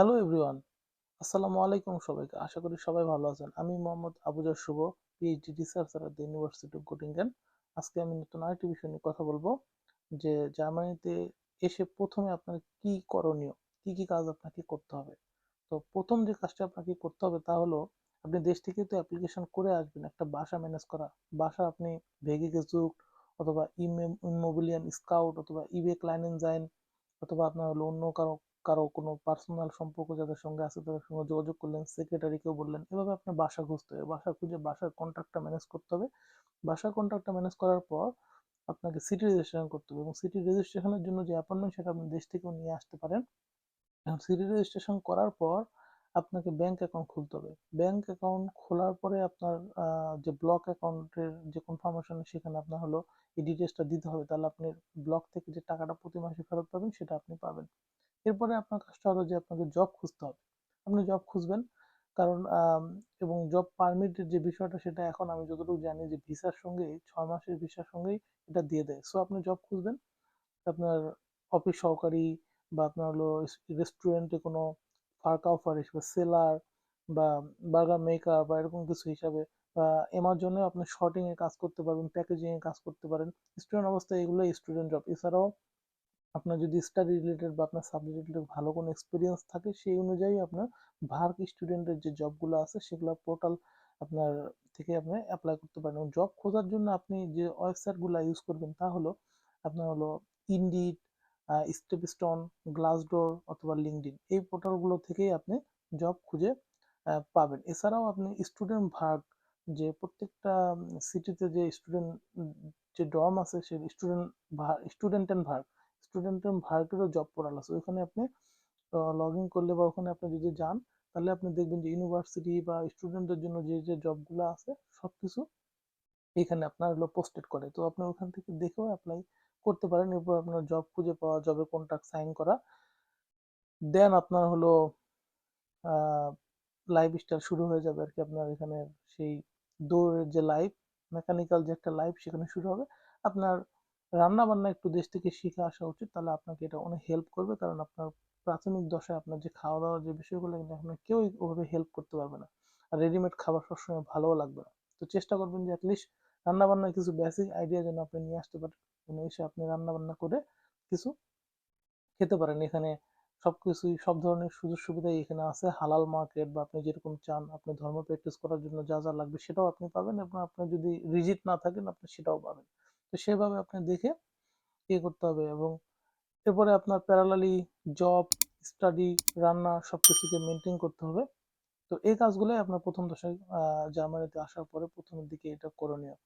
Hello everyone আসসালামু আলাইকুম সবাইকে। আশা করি সবাই ভালো আছেন। আমি Mohammad Abuzar Shubho PhD researcher at the university of Gottingen আজকে আমি নতুন আরেকটি বিষয় নিয়ে কথা বলব, যে জার্মানিতে এসে প্রথমে আপনার কি করণীয়, কি কি কাজ আপনাকে করতে হবে। তো প্রথম যে কাজটা আপনাকে করতে হবে তা হলো, আপনি দেশ থেকে তো অ্যাপ্লিকেশন করে আসবেন, একটা বাসা ম্যানেজ করা। বাসা আপনি ভেগে গেজুক অথবা ইমোবিলিয়ান স্কাউট অথবা ইবে ক্লাইনেনজাইন অথবা আপনার হলো অন্য কারও কারও কোনো পার্সোনাল সম্পর্ক যাদের সঙ্গে আছে তাদের সঙ্গে যোগাযোগ করলেন সেক্রেটারিকেও বললেন, এভাবে আপনার বাসা খুঁজতে হবে। বাসা খুঁজে বাসার কন্ট্রাক্টটা ম্যানেজ করতে হবে। বাসার কন্ট্রাক্টটা ম্যানেজ করার পর আপনাকে সিটি রেজিস্ট্রেশন করতে হবে এবং সিটি রেজিস্ট্রেশনের জন্য যে অ্যাপয়েন্টমেন্ট সেটা আপনি দেশ থেকেও নিয়ে আসতে পারেন। এবং সিটি রেজিস্ট্রেশন করার পর আপনাকে ব্যাংক অ্যাকাউন্ট খুলতে হবে। ব্যাংক অ্যাকাউন্ট খোলার পরে আপনার যে ব্লক অ্যাকাউন্টের যে কনফার্মেশন সেখানে আপনার হলো এই ডিটেলসটা দিতে হবে। তাহলে আপনি ব্লক থেকে যে টাকাটা প্রতি মাসে ফেরত পাবেন সেটা আপনি পাবেন। এরপরে আপনার কাজটা হলো যে আপনাকে জব খুঁজতে হবে। আপনি জব খুঁজবেন, কারণ এবং জব পারমিটের যে বিষয়টা সেটা এখন আমি যতটুকু জানি যে ভিসার সঙ্গে ছয় মাসের ভিসার সঙ্গেই এটা দিয়ে দেয়। সো আপনি জব খুঁজবেন, আপনার অফিস সহকারী বা আপনার হলো রেস্টুরেন্টে কোনো ফার্কা অফার হিসেবে সেলার বা বার্গার মেকার বা এরকম কিছু হিসাবে, বা অ্যামাজনে আপনি শর্টিং এ কাজ করতে পারবেন প্যাকেজিং এ কাজ করতে পারেন। স্টুডেন্ট অবস্থায় এগুলো স্টুডেন্ট জব এছাড়াও আপনার যদি স্টাডি রিলেটেড বা আপনার সাবজেক্ট রিলেটেড ভালো কোনো এক্সপিরিয়েন্স থাকে, সেই অনুযায়ী আপনার ভার্ক স্টুডেন্টের যে জবগুলো আছে, সেগুলো পোর্টাল আপনার থেকে আপনি অ্যাপ্লাই করতে পারেন। এবং জব খোঁজার জন্য আপনি যে ওয়েবসাইটগুলো ইউজ করবেন, তা হলো আপনার হলো ইন্ডিড স্টেপস্টোন গ্লাসডোর অথবা লিঙ্কডিন এই পোর্টালগুলো থেকেই আপনি জব খুঁজে পাবেন। এছাড়াও আপনি স্টুডেন্ট ভার্ক যে প্রত্যেকটা সিটিতে যে স্টুডেন্ট যে ডর্ম আছে সেই student student and work student and ভার্কেরও job portal আছে। ওইখানে আপনি লগ ইন করলে বা ওখানে আপনি যদি যান, তাহলে আপনি দেখবেন যে ইউনিভার্সিটি বা স্টুডেন্টদের জন্য যে যে জবগুলো আছে সব কিছু এখানে আপনার হলো পোস্টেড করে। তো আপনি ওখান থেকে দেখেও অ্যাপ্লাই করতে পারেন, এরপর আপনার জব খুঁজে পাওয়া জবের কন্ট্রাক্ট সাইন করা। দেন আপনার হলো লাইফ স্টাইল শুরু হয়ে যাবে আর কি আপনার এখানে সেই দৌড়ের যে লাইফ মেকানিক্যাল যে একটা লাইফ সেখানে শুরু হবে। আপনার রান্না বান্না একটু দেশ থেকে শিখে আসা উচিত, তাহলে আপনাকে এটা অনেক হেল্প করবে। কারণ আপনার প্রাথমিক দশায় আপনার যে খাওয়া দাওয়ার যে বিষয়গুলো, কিন্তু আপনার কেউই ওভাবে হেল্প করতে পারবে না। আর রেডিমেড খাবার সবসময় ভালোও লাগবে না। তো চেষ্টা করবেন যে অ্যাটলিস্ট রান্না বান্নার কিছু বেসিক আইডিয়া যেন আপনি নিয়ে আসতে পারেন। যেন এসে আপনি রান্না বান্না করে কিছু খেতে পারেন। এখানে সব কিছুই সব ধরনের সুযোগ সুবিধাই এখানে আছে। হালাল মার্কেট বা আপনি যেরকম চান, আপনি ধর্ম প্র্যাকটিস করার জন্য যা যা লাগবে সেটাও আপনি পাবেন এবং আপনি যদি রিজিট না থাকেন, আপনি সেটাও পাবেন। তো সেভাবে আপনি দেখে ইয়ে করতে হবে এবং এরপরে আপনার প্যারালালি জব স্টাডি রান্না সব কিছুকে মেনটেন করতে হবে। তো এই কাজগুলোই আপনার প্রথম দশায় জার্মানিতে আসার পরে প্রথমের দিকে এটা করণীয়।